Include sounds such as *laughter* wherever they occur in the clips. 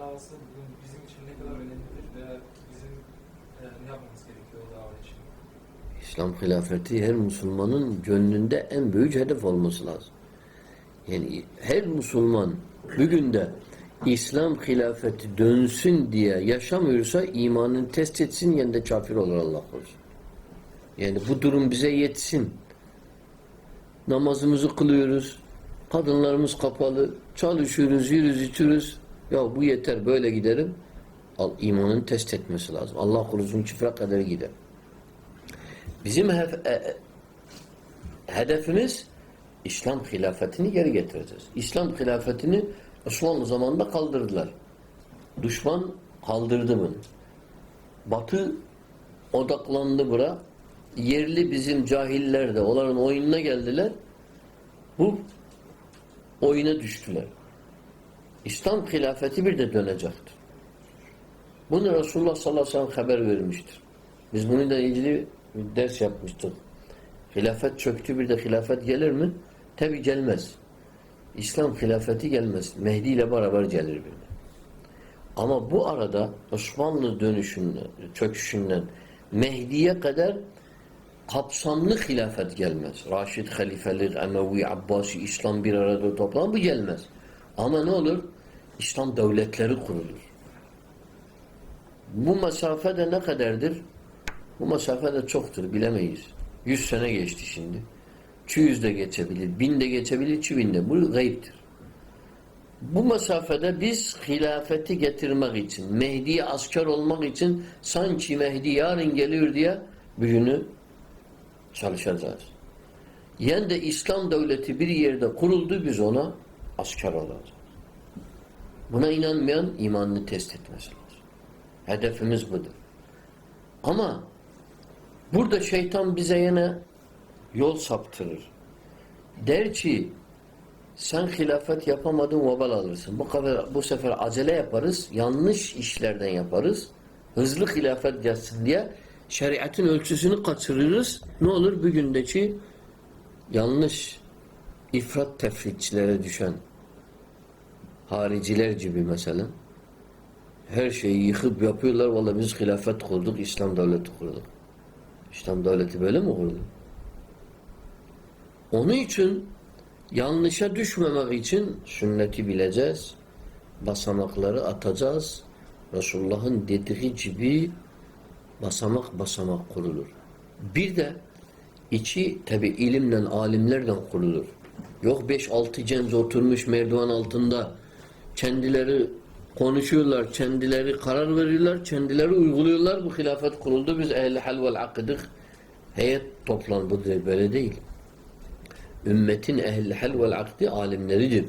davası bugün bizim için ne kadar önemlidir veya bizim e, ne yapmamız gerekiyor o dava için? İslam hilafeti her Müslümanın gönlünde en büyük hedef olması lazım. Yani her Müslüman bugün de İslam hilafeti dönsün diye yaşamıyorsa imanını test etsin yani de kafir olur Allah korusun. Yani bu durum bize yetsin. Namazımızı kılıyoruz. Kadınlarımız kapalı. Çalışıyoruz, yürüyoruz, içiyoruz. Ya bu yeter böyle giderim. Al, imanını test etmesi lazım. Allah korusun çifre kadar gider. Bizim hef- e- hedefimiz İslam hilafetini geri getireceğiz. İslam hilafetini Osmanlı zamanında kaldırdılar. Düşman kaldırdı bunu. Batı odaklandı bura. Yerli bizim cahiller de onların oyununa geldiler. Bu oyuna düştüler. İslam hilafeti bir de dönecektir. Bunu Resulullah sallallahu aleyhi ve sellem haber vermiştir. Biz bununla ilgili bir ders yapmıştık. Hilafet çöktü bir de hilafet gelir mi? Tabi gelmez. İslam hilafeti gelmez. Mehdi ile beraber gelir bir. Ama bu arada Osmanlı dönüşünden, çöküşünden Mehdi'ye kadar kapsamlı hilafet gelmez. Raşid halifelik, Emevi, Abbasi, İslam bir arada toplan bu gelmez. Ama ne olur? İslam devletleri kurulur. Bu mesafede ne kadardır? Bu mesafede çoktur bilemeyiz. Yüz sene geçti şimdi. 200 de geçebilir, bin de geçebilir, 2000 de. Bu gayiptir. Bu mesafede biz hilafeti getirmek için, Mehdi'ye asker olmak için sanki Mehdi yarın geliyor diye bugünü çalışacağız. Yani de İslam devleti bir yerde kuruldu biz ona asker olacağız. Buna inanmayan imanını test etmesi lazım. Hedefimiz budur. Ama burada şeytan bize yine yol saptırır. Der ki sen hilafet yapamadın vebal alırsın. Bu, kadar, bu sefer acele yaparız. Yanlış işlerden yaparız. Hızlı hilafet gelsin diye şeriatın ölçüsünü kaçırırız. Ne olur bir gündeki yanlış ifrat tefritçilere düşen hariciler gibi mesela her şeyi yıkıp yapıyorlar. Vallahi biz hilafet kurduk, İslam devleti kurduk. İslam devleti böyle mi kurdu? Onun için yanlışa düşmemek için sünneti bileceğiz. Basamakları atacağız. Resulullah'ın dediği gibi basamak basamak kurulur. Bir de içi tabi ilimle, alimlerden kurulur. Yok beş altı cenz oturmuş merdiven altında kendileri konuşuyorlar, kendileri karar veriyorlar, kendileri uyguluyorlar. Bu hilafet kuruldu. Biz ehli hal vel akıdık. Heyet toplan. Böyle değil. Ümmetin ehli hal vel akdi alimleridir.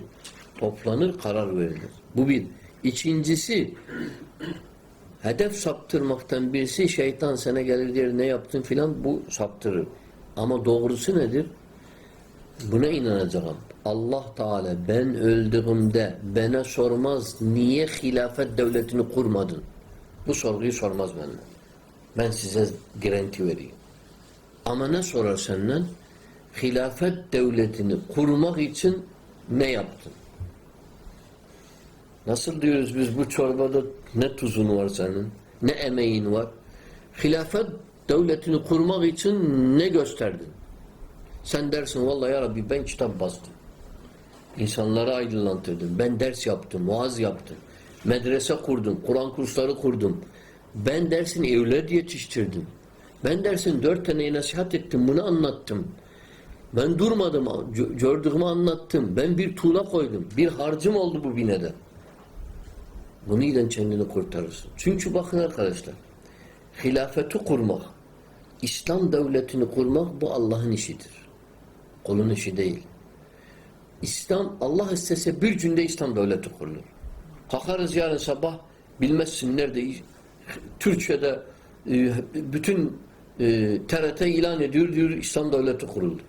Toplanır, karar verilir. Bu bir. İkincisi hedef saptırmaktan birisi şeytan sana gelir der ne yaptın filan bu saptırır. Ama doğrusu nedir? Buna inanacağım. Allah Teala ben öldüğümde bana sormaz niye hilafet devletini kurmadın? Bu sorguyu sormaz benden. Ben size garanti vereyim. Ama ne sorar senden? Hilafet devletini kurmak için ne yaptın? Nasıl diyoruz biz bu çorbada ne tuzun var senin? Ne emeğin var? Hilafet devletini kurmak için ne gösterdin? Sen dersin vallahi ya Rabbi ben kitap bastım. İnsanları aydınlatırdım. Ben ders yaptım, vaaz yaptım. Medrese kurdum, Kur'an kursları kurdum. Ben dersin evlat yetiştirdim. Ben dersin dört tane nasihat ettim, bunu anlattım. Ben durmadım, gö- gördüğümü anlattım. Ben bir tuğla koydum. Bir harcım oldu bu binede. Bunu ile kendini kurtarırsın. Çünkü bakın arkadaşlar, hilafeti kurmak, İslam devletini kurmak bu Allah'ın işidir. Kulun işi değil. İslam Allah istese bir günde İslam devleti kurulur. Kalkarız yarın sabah bilmezsin nerede Türkçe'de e, bütün e, TRT ilan ediyor diyor İslam devleti kuruldu.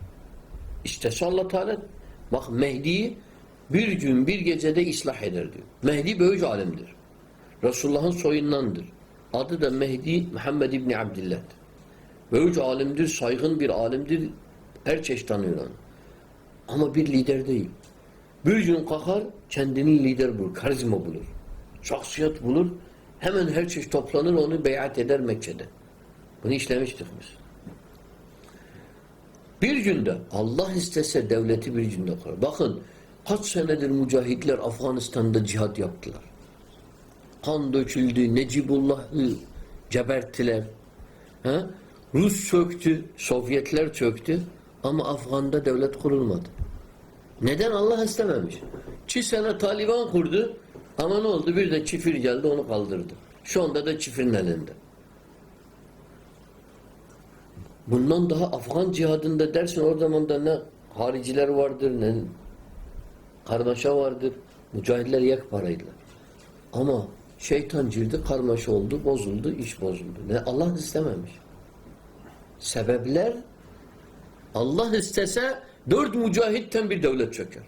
İstese Allah Teala bak Mehdi'yi bir gün bir gecede ıslah eder diyor. Mehdi böyüc alimdir. Resulullah'ın soyundandır. Adı da Mehdi Muhammed İbni Abdillah'dır. Böyüc alimdir, saygın bir alimdir. Her çeşit tanıyor onu. Ama bir lider değil. Bir gün kalkar kendini lider bulur, karizma bulur. şahsiyet bulur. Hemen her çeşit toplanır onu beyat eder Mekke'de. Bunu işlemiştik biz. Bir günde Allah istese devleti bir günde kurar. Bakın kaç senedir mücahitler Afganistan'da cihat yaptılar. Kan döküldü, Necibullah'ı geberttiler. Ha? Rus çöktü, Sovyetler çöktü ama Afgan'da devlet kurulmadı. Neden? Allah istememiş. Çi sene Taliban kurdu ama ne oldu? Bir de çifir geldi onu kaldırdı. Şu anda da çifirin elinde. Bundan daha Afgan cihadında dersin o zaman da ne hariciler vardır ne karmaşa vardır. Mücahitler yek paraydılar. Ama şeytan girdi karmaşa oldu, bozuldu, iş bozuldu. Ne Allah istememiş. Sebepler Allah istese dört mücahitten bir devlet çöker.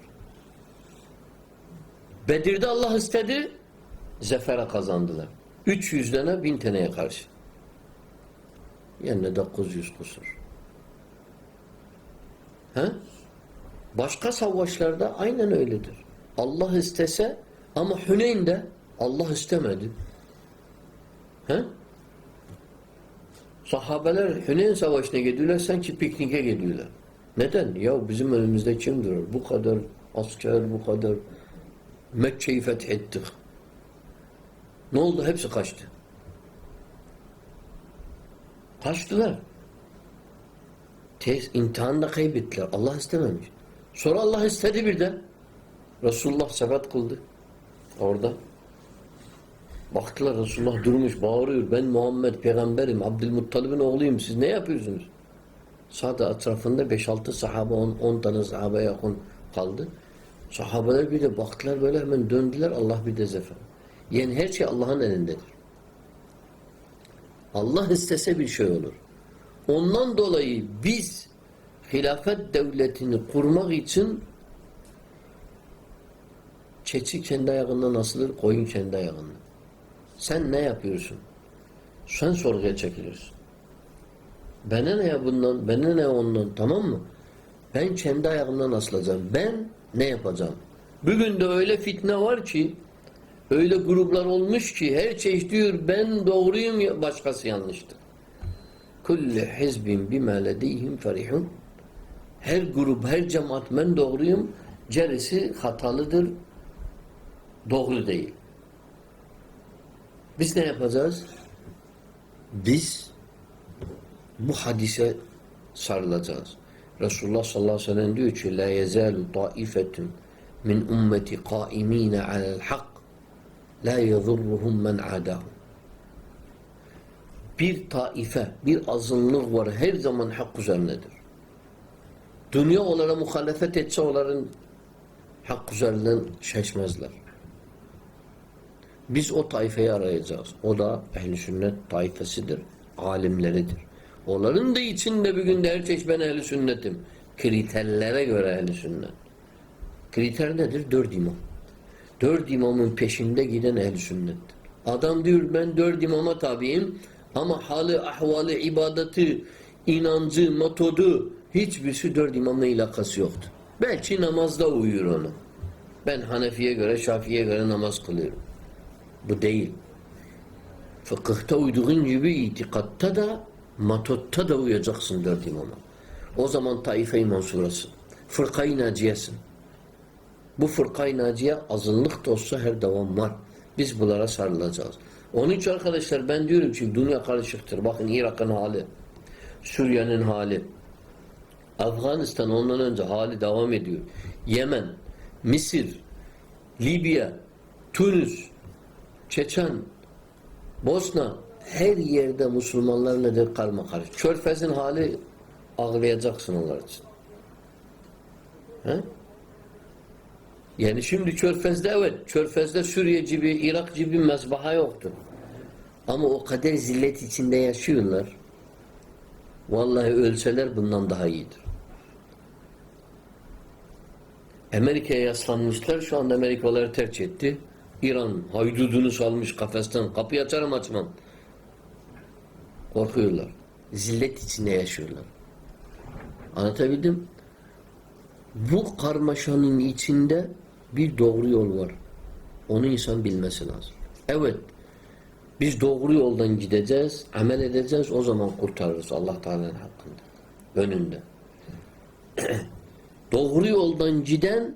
Bedir'de Allah istedi, zefere kazandılar. 300 tane bin taneye karşı. Yerine 900 kusur. He? Başka savaşlarda aynen öyledir. Allah istese ama Hüneyn'de Allah istemedi. He? Sahabeler Hüneyn Savaşı'na gidiyorlar sanki pikniğe gidiyorlar. Neden? Ya bizim önümüzde kim durur? Bu kadar asker, bu kadar Mekke'yi fethettik. Ne oldu? Hepsi kaçtı. Kaçtılar. Tez, imtihanı da kaybettiler. Allah istememiş. Sonra Allah istedi bir de. Resulullah sebat kıldı. Orada. Baktılar Resulullah durmuş bağırıyor. Ben Muhammed peygamberim. Abdülmuttalib'in oğluyum. Siz ne yapıyorsunuz? Sağda etrafında 5-6 sahabe 10 tane sahabe yakın kaldı. Sahabeler bir de baktılar böyle hemen döndüler. Allah bir de zefer. Yani her şey Allah'ın elindedir. Allah istese bir şey olur. Ondan dolayı biz hilafet devletini kurmak için keçi kendi ayağından asılır, koyun kendi ayağından. Sen ne yapıyorsun? Sen sorguya çekilirsin. Bana ne ya bundan, bana ne ondan tamam mı? Ben kendi ayağımdan asılacağım. Ben ne yapacağım? Bugün de öyle fitne var ki öyle gruplar olmuş ki her şey diyor ben doğruyum başkası yanlıştır. Kulli hizbin bima ledeyhim ferihun her grup, her cemaat ben doğruyum gerisi hatalıdır doğru değil. Biz ne yapacağız? Biz bu hadise sarılacağız. Resulullah sallallahu aleyhi ve sellem diyor ki la yezalu taifetun min ummeti qaimina alel hak la yadurruhum men adahum bir taife, bir azınlık var her zaman hak üzerindedir. Dünya onlara muhalefet etse onların hak üzerinden şaşmazlar. Biz o taifeyi arayacağız. O da ehl sünnet taifesidir, alimleridir. Onların da içinde bir günde her çeşit ben ehl sünnetim. Kriterlere göre ehl sünnet. Kriter nedir? Dört imam. Dört imamın peşinde giden ehl sünnettir. Adam diyor ben dört imama tabiyim ama hali, ahvali, ibadeti, inancı, metodu hiçbirisi dört imamla ilakası yoktu. Belki namazda uyuyor onu. Ben Hanefi'ye göre, Şafii'ye göre namaz kılıyorum. Bu değil. Fıkıhta uyduğun gibi itikatta da matotta da uyacaksın dört imama. O zaman taife-i mansurasın. Fırkayı naciyesin. Bu fırkayı naciye azınlık da olsa her devam var. Biz bunlara sarılacağız. Onun için arkadaşlar ben diyorum ki dünya karışıktır. Bakın Irak'ın hali, Suriye'nin hali, Afganistan ondan önce hali devam ediyor. Yemen, Mısır, Libya, Tunus, Çeçen, Bosna her yerde Müslümanlar nedir karma karış. Körfez'in hali ağlayacaksın onlar için. He? Yani şimdi Körfez'de evet, Körfez'de Suriye gibi, Irak gibi mezbaha yoktur. Ama o kadar zillet içinde yaşıyorlar. Vallahi ölseler bundan daha iyidir. Amerika'ya yaslanmışlar. Şu anda Amerikalıları tercih etti. İran haydudunu salmış kafesten. Kapıyı açarım açmam. Korkuyorlar. Zillet içinde yaşıyorlar. Anlatabildim? Bu karmaşanın içinde bir doğru yol var. Onu insan bilmesi lazım. Evet. Biz doğru yoldan gideceğiz, amel edeceğiz, o zaman kurtarırız Allah Teala'nın hakkında. Önünde. *clears throat* doğru yoldan giden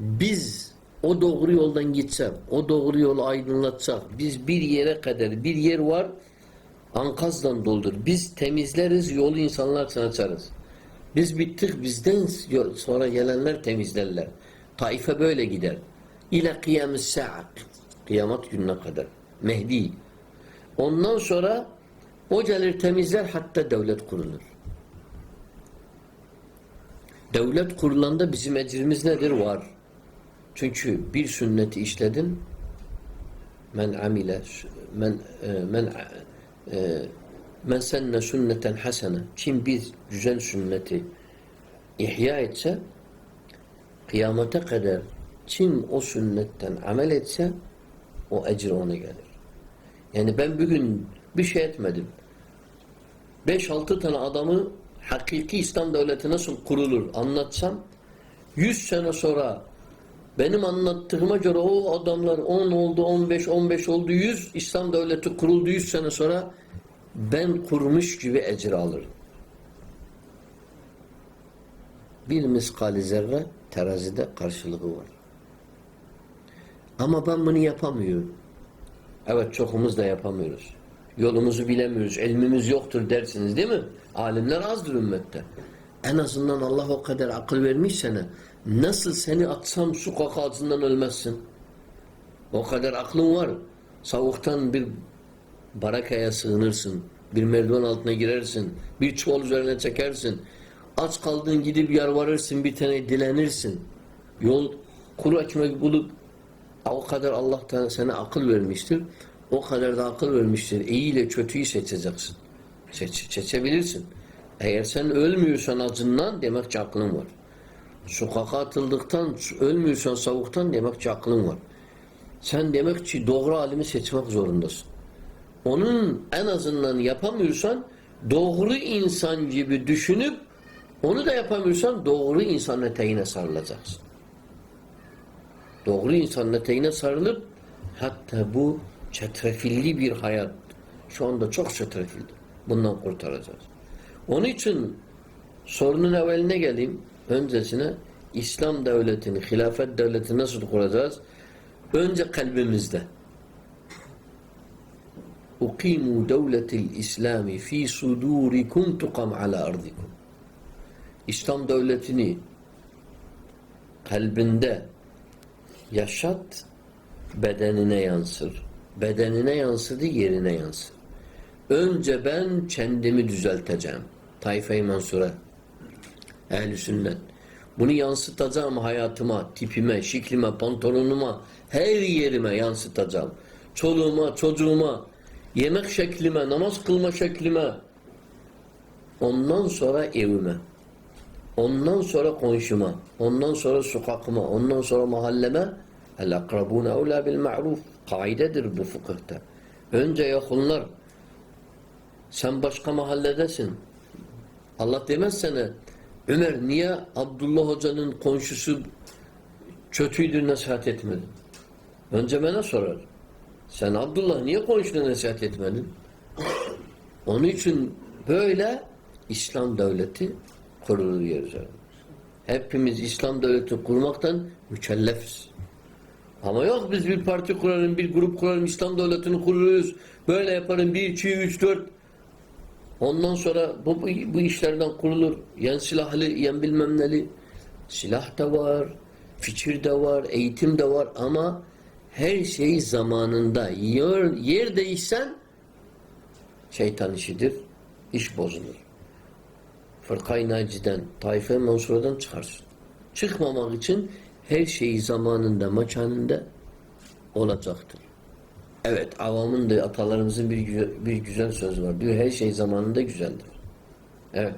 biz o doğru yoldan gitsek, o doğru yolu aydınlatsak, biz bir yere kadar bir yer var ankazdan doldur. Biz temizleriz, yolu insanlar sana açarız. Biz bittik, bizden sonra gelenler temizlerler. Taife böyle gider. İle kıyamet sa'a. Kıyamet gününe kadar. Mehdi. Ondan sonra o gelir temizler hatta devlet kurulur. Devlet kurulanda bizim ecrimiz nedir? Var. Çünkü bir sünneti işledin men amile men e, men e, men senne sünneten hasene kim bir güzel sünneti ihya etse kıyamete kadar kim o sünnetten amel etse o ecir ona gelir. Yani ben bugün bir şey etmedim. 5-6 tane adamı hakiki İslam devleti nasıl kurulur anlatsam 100 sene sonra benim anlattığıma göre o adamlar 10 oldu, 15, 15 oldu, 100 İslam devleti kuruldu 100 sene sonra ben kurmuş gibi ecir alırım. Bir miskali zerre terazide karşılığı var. Ama ben bunu yapamıyorum. Evet çokumuz da yapamıyoruz. Yolumuzu bilemiyoruz. Ilmimiz yoktur dersiniz değil mi? Alimler azdır ümmette. En azından Allah o kadar akıl vermiş sana. Nasıl seni atsam su kaka ağzından ölmezsin. O kadar aklın var. Savuktan bir barakaya sığınırsın. Bir merdiven altına girersin. Bir çuval üzerine çekersin. Aç kaldığın gidip yalvarırsın. Bir tane dilenirsin. Yol kuru ekmek bulup o kadar Allah'tan sana akıl vermiştir. O kadar da akıl vermiştir. İyi ile kötüyü seçeceksin. Seç, seçebilirsin. Eğer sen ölmüyorsan acından demek ki aklın var. Sokaka atıldıktan ölmüyorsan savuktan demek ki aklın var. Sen demek ki doğru alimi seçmek zorundasın. Onun en azından yapamıyorsan doğru insan gibi düşünüp onu da yapamıyorsan doğru insan eteğine sarılacaksın. Doğru insan eteğine sarılıp hatta bu çetrefilli bir hayat şu anda çok çetrefilli. Bundan kurtaracağız. Onun için sorunun evveline geleyim. Öncesine İslam devletini, hilafet devletini nasıl kuracağız? Önce kalbimizde. Ukimu devletil İslami fi sudurikum tukam ala ardikum. İslam devletini kalbinde yaşat, bedenine yansır. Bedenine yansıdı, yerine yansır. Önce ben kendimi düzelteceğim. Tayfe-i Mansura. Ehl-i sünnet. Bunu yansıtacağım hayatıma, tipime, şiklime, pantolonuma, her yerime yansıtacağım. Çoluğuma, çocuğuma, yemek şeklime, namaz kılma şeklime. Ondan sonra evime. Ondan sonra komşuma. Ondan sonra sokakıma. Ondan sonra mahalleme. El akrabune evlâ bil ma'ruf. Kaidedir bu fıkıhta. Önce yakınlar. Sen başka mahalledesin. Allah demez sana Ömer niye Abdullah Hoca'nın komşusu kötüydü nasihat etmedin? Önce bana sorar. Sen Abdullah niye komşuna nasihat etmedin? Onun için böyle İslam devleti kurulur yer. Hepimiz İslam devleti kurmaktan mükellefiz. Ama yok biz bir parti kuralım, bir grup kuralım, İslam devletini kururuz. Böyle yaparım. Bir, iki, üç, dört. Ondan sonra bu, bu işlerden kurulur. Yen silahlı, yen bilmem neli. Silah da var, fikir de var, eğitim de var ama her şey zamanında. Yer, yer değişsen şeytan işidir. iş bozulur. Fırkay Naci'den, Taife Mansura'dan çıkarsın. Çıkmamak için her şeyi zamanında, mekanında olacaktır. Evet, avamın da atalarımızın bir güzel, bir güzel sözü var. Diyor her şey zamanında güzeldir. Evet.